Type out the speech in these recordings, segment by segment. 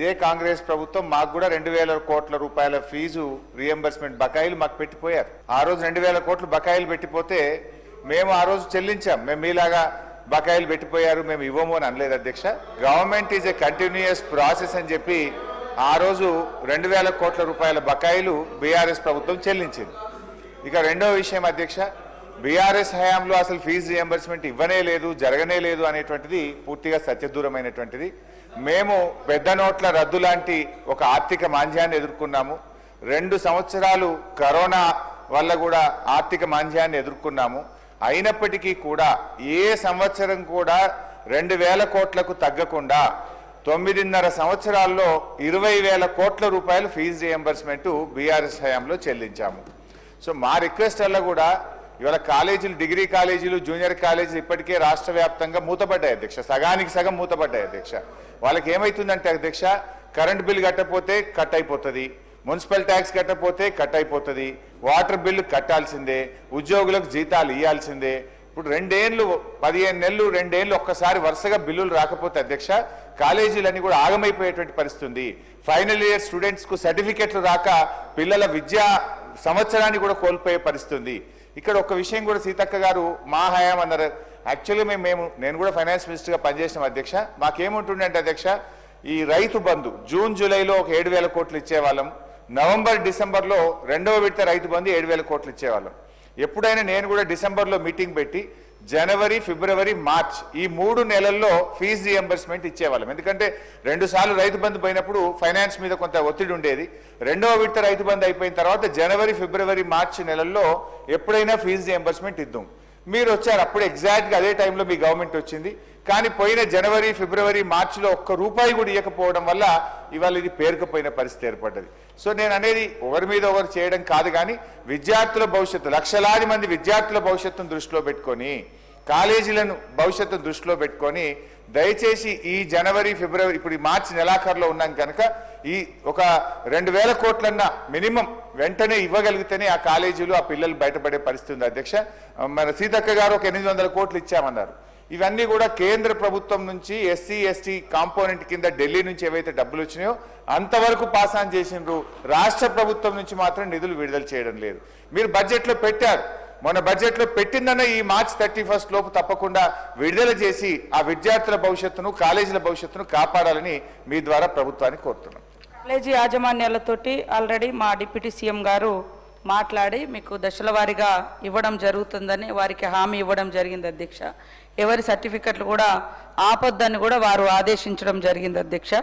ఇదే కాంగ్రెస్ ప్రభుత్వం మాకు కూడా రెండు వేల కోట్ల రూపాయల ఫీజు రియంబర్స్మెంట్ బకాయిలు మాకు పెట్టిపోయారు. ఆ రోజు రెండు వేల కోట్లు బకాయిలు పెట్టిపోతే మేము ఆ రోజు చెల్లించాం. మేము మీలాగా బకాయిలు పెట్టిపోయారు మేము ఇవ్వము అని అనలేదు అధ్యక్ష. Government is a continuous process అని చెప్పి ఆ రోజు రెండు వేల కోట్ల రూపాయల బకాయిలు బీఆర్ఎస్ ప్రభుత్వం చెల్లించింది. ఇక రెండో విషయం అధ్యక్ష బీఆర్ఎస్ హయాంలో అసలు ఫీజు రియంబర్స్మెంట్ ఇవ్వనే లేదు జరగనే లేదు అనేటువంటిది పూర్తిగా సత్యదూరమైనటువంటిది. మేము పెద్ద నోట్ల రద్దు లాంటి ఒక ఆర్థిక మాంద్యాన్ని ఎదుర్కొన్నాము. రెండు సంవత్సరాలు కరోనా వల్ల కూడా ఆర్థిక మాంద్యాన్ని ఎదుర్కొన్నాము. అయినప్పటికీ కూడా ఏ సంవత్సరం కూడా రెండు వేల కోట్లకు తగ్గకుండా తొమ్మిదిన్నర సంవత్సరాల్లో ఇరవై వేల కోట్ల రూపాయలు ఫీజు రియంబర్స్మెంట్ బీఆర్ఎస్ హయాంలో చెల్లించాము. సో మా రిక్వెస్ట్ వల్ల కూడా ఇవాళ కాలేజీలు డిగ్రీ కాలేజీలు జూనియర్ కాలేజీలు ఇప్పటికే రాష్ట్ర వ్యాప్తంగా మూతపడ్డాయి అధ్యక్ష. సగానికి సగం మూతపడ్డాయి అధ్యక్ష. వాళ్ళకి ఏమవుతుందంటే అధ్యక్ష కరెంట్ బిల్ కట్టపోతే కట్ అయిపోతుంది మున్సిపల్ ట్యాక్స్ కట్టపోతే కట్ అయిపోతుంది వాటర్ బిల్లు కట్టాల్సిందే ఉద్యోగులకు జీతాలు ఇవ్వాల్సిందే ఇప్పుడు రెండేళ్ళు పదిహేను నెలలు రెండేళ్ళు ఒక్కసారి వరుసగా బిల్లులు రాకపోతే అధ్యక్ష కాలేజీలన్నీ కూడా ఆగమైపోయేటువంటి పరిస్థితి ఫైనల్ ఇయర్ స్టూడెంట్స్కు సర్టిఫికెట్లు రాక పిల్లల విద్యా సంవత్సరాన్ని కూడా కోల్పోయే పరిస్థితి ఇక్కడ ఒక విషయం కూడా సీతక్క గారు మా హయాం అన్నారు. యాక్చువల్గా మేము మేము నేను కూడా ఫైనాన్స్ మినిస్టర్గా పనిచేసిన అధ్యక్ష. మాకేముంటుండే అంటే అధ్యక్ష ఈ రైతు బంధు జూన్ జూలైలో ఒక ఏడు వేల కోట్లు ఇచ్చేవాళ్ళం. నవంబర్ డిసెంబర్లో రెండవ విడత రైతు బంధు ఏడు వేల కోట్లు ఇచ్చేవాళ్ళం. ఎప్పుడైనా నేను కూడా డిసెంబర్లో మీటింగ్ పెట్టి జనవరి ఫిబ్రవరి మార్చ్ ఈ మూడు నెలల్లో ఫీజు రియంబర్స్మెంట్ ఇచ్చేవాళ్ళం. ఎందుకంటే రెండు సార్లు రైతు బంధు పోయినప్పుడు ఫైనాన్స్ మీద కొంత ఒత్తిడి ఉండేది. రెండవ విడత రైతు బంధు అయిపోయిన తర్వాత జనవరి ఫిబ్రవరి మార్చ్ నెలల్లో ఎప్పుడైనా ఫీజు రియంబర్స్మెంట్ ఇద్దాం. మీరు వచ్చారు అప్పుడు ఎగ్జాక్ట్గా అదే టైంలో మీ గవర్నమెంట్ వచ్చింది. కానీ పోయిన జనవరి ఫిబ్రవరి మార్చిలో ఒక్క రూపాయి కూడా ఇవ్వకపోవడం వల్ల ఇవాళ ఇది పేరుకుపోయిన పరిస్థితి ఏర్పడ్డది. సో నేను అనేది ఒకరి మీద ఒకరు చేయడం కాదు కానీ విద్యార్థుల భవిష్యత్తు లక్షలాది మంది విద్యార్థుల భవిష్యత్తును దృష్టిలో పెట్టుకొని కాలేజీలను భవిష్యత్తు దృష్టిలో పెట్టుకొని దయచేసి ఈ జనవరి ఫిబ్రవరి ఇప్పుడు ఈ మార్చి నెలాఖరులో ఉన్నాం కనుక ఈ ఒక రెండు వేల కోట్లన్న మినిమం వెంటనే ఇవ్వగలిగితేనే ఆ కాలేజీలు ఆ పిల్లలు బయటపడే పరిస్థితి ఉంది. అధ్యక్ష మన సీతక్క గారు ఒక ఎనిమిది వందల కోట్లు ఇచ్చామన్నారు. ఇవన్నీ కూడా కేంద్ర ప్రభుత్వం నుంచి ఎస్సీ ఎస్టీ కాంపోనెంట్ కింద ఢిల్లీ నుంచి ఏవైతే డబ్బులు వచ్చినాయో అంతవరకు పాస్ ఆన్ చేసిండ్రు. రాష్ట్ర ప్రభుత్వం నుంచి మాత్రం నిధులు విడుదల చేయడం లేదు. మీరు బడ్జెట్లో పెట్టారు. మన బడ్జెట్లో పెట్టిందన్న ఈ మార్చ్ థర్టీ ఫస్ట్ లోపు తప్పకుండా విడుదల చేసి ఆ విద్యార్థుల భవిష్యత్తును కాలేజీల భవిష్యత్తును కాపాడాలని మీ ద్వారా ప్రభుత్వాన్ని కోరుతున్నాం. కాలేజీ యాజమాన్యాలతోటి ఆల్రెడీ మా డిప్యూటీ సీఎం గారు మాట్లాడి మీకు దశల వారీగా ఇవ్వడం జరుగుతుందని వారికి హామీ ఇవ్వడం జరిగింది అధ్యక్ష. ఎవరి సర్టిఫికెట్లు కూడా ఆపొద్దని కూడా వారు ఆదేశించడం జరిగింది అధ్యక్ష.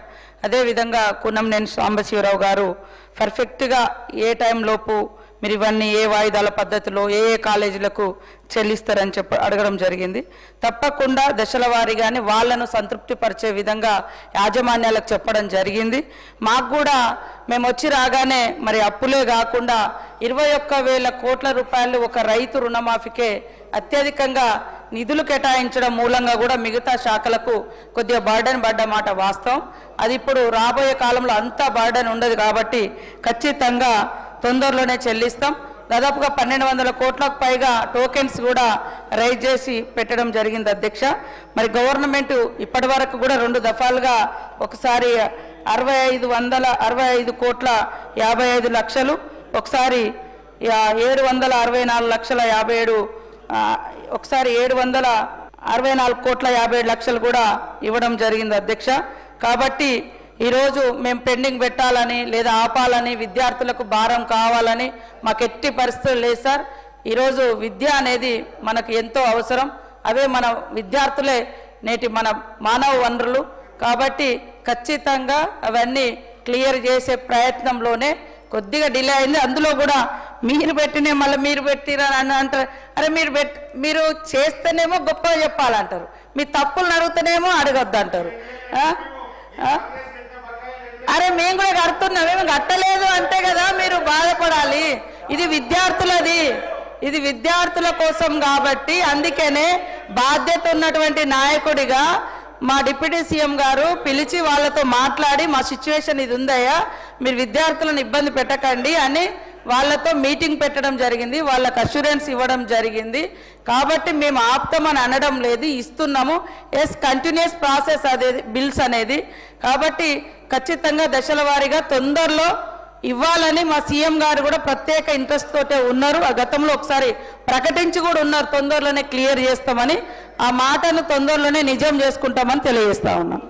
అదేవిధంగా కున్నంనేని సాంబశివరావు గారు పర్ఫెక్ట్గా ఏ టైంలోపు మీరు ఇవన్నీ ఏ వాయిదాల పద్ధతిలో ఏ ఏ కాలేజీలకు చెల్లిస్తారని చెప్ప అడగడం జరిగింది. తప్పకుండా దశల వారీగానే వాళ్ళను సంతృప్తిపరిచే విధంగా యాజమాన్యాలకు చెప్పడం జరిగింది. మాకు కూడా మేము వచ్చి రాగానే మరి అప్పులే కాకుండా ఇరవై ఒక్క వేల కోట్ల రూపాయలు ఒక రైతు రుణమాఫీకే అత్యధికంగా నిధులు కేటాయించడం మూలంగా కూడా మిగతా శాఖలకు కొద్దిగా బర్డెన్ పడ్డ మాట వాస్తవం. అది ఇప్పుడు రాబోయే కాలంలో అంతా బర్డెన్ ఉండదు కాబట్టి ఖచ్చితంగా తొందరలోనే చెల్లిస్తాం. దాదాపుగా పన్నెండు వందల కోట్లకు పైగా టోకెన్స్ కూడా రైజ్ చేసి పెట్టడం జరిగింది అధ్యక్ష. మరి గవర్నమెంట్ ఇప్పటి వరకు కూడా రెండు దఫాలుగా ఒకసారి అరవై ఐదు వందల అరవై ఐదు కోట్ల యాభై ఐదు లక్షలు ఒకసారి ఏడు వందల అరవై నాలుగు లక్షల యాభై ఏడు ఒకసారి ఏడు వందల అరవై నాలుగు కోట్ల యాభై ఏడు లక్షలు కూడా ఇవ్వడం జరిగింది అధ్యక్ష. కాబట్టి ఈరోజు మేము పెండింగ్ పెట్టాలని లేదా ఆపాలని విద్యార్థులకు భారం కావాలని మాకు ఎట్టి పరిస్థితులు లేదు సార్. ఈరోజు విద్య అనేది మనకు ఎంతో అవసరం. అవే మన విద్యార్థులే నేటి మన మానవ వనరులు. కాబట్టి ఖచ్చితంగా అవన్నీ క్లియర్ చేసే ప్రయత్నంలోనే కొద్దిగా డిలే అయింది. అందులో కూడా మీరు పెట్టినే మళ్ళీ మీరు పెట్టిరా అని అంటారు. అరే మీరు పెట్ మీరు చేస్తేనేమో గొప్పగా చెప్పాలంటారు. మీ తప్పులు అడుగుతూనేమో అడగద్దు అంటారు అరే మేము కూడా కడుతున్నాం మేము కట్టలేదు అంటే కదా మీరు బాధపడాలి. ఇది విద్యార్థులది. ఇది విద్యార్థుల కోసం కాబట్టి అందుకనే బాధ్యత ఉన్నటువంటి నాయకుడిగా మా డిప్యూటీ సీఎం గారు పిలిచి వాళ్ళతో మాట్లాడి మా సిచ్యువేషన్ ఇది ఉందయ్యా. మీరు విద్యార్థులను ఇబ్బంది పెట్టకండి అని వాళ్ళతో మీటింగ్ పెట్టడం జరిగింది వాళ్ళకి అష్యూరెన్స్ ఇవ్వడం జరిగింది. కాబట్టి మేము ఆప్తామని అనడం లేదు ఇస్తున్నాము. ఎస్ కంటిన్యూస్ ప్రాసెస్ అదే బిల్స్ అనేది. కాబట్టి ఖచ్చితంగా దశల వారీగా తొందరలో ఇవ్వాలని మా సీఎం గారు కూడా ప్రత్యేక ఇంట్రెస్ట్ తోటే ఉన్నారు. ఆ గతంలో ఒకసారి ప్రకటించి కూడా ఉన్నారు తొందరలోనే క్లియర్ చేస్తామని. ఆ మాటను తొందరలోనే నిజం చేసుకుంటామని తెలియజేస్తా ఉన్నాం.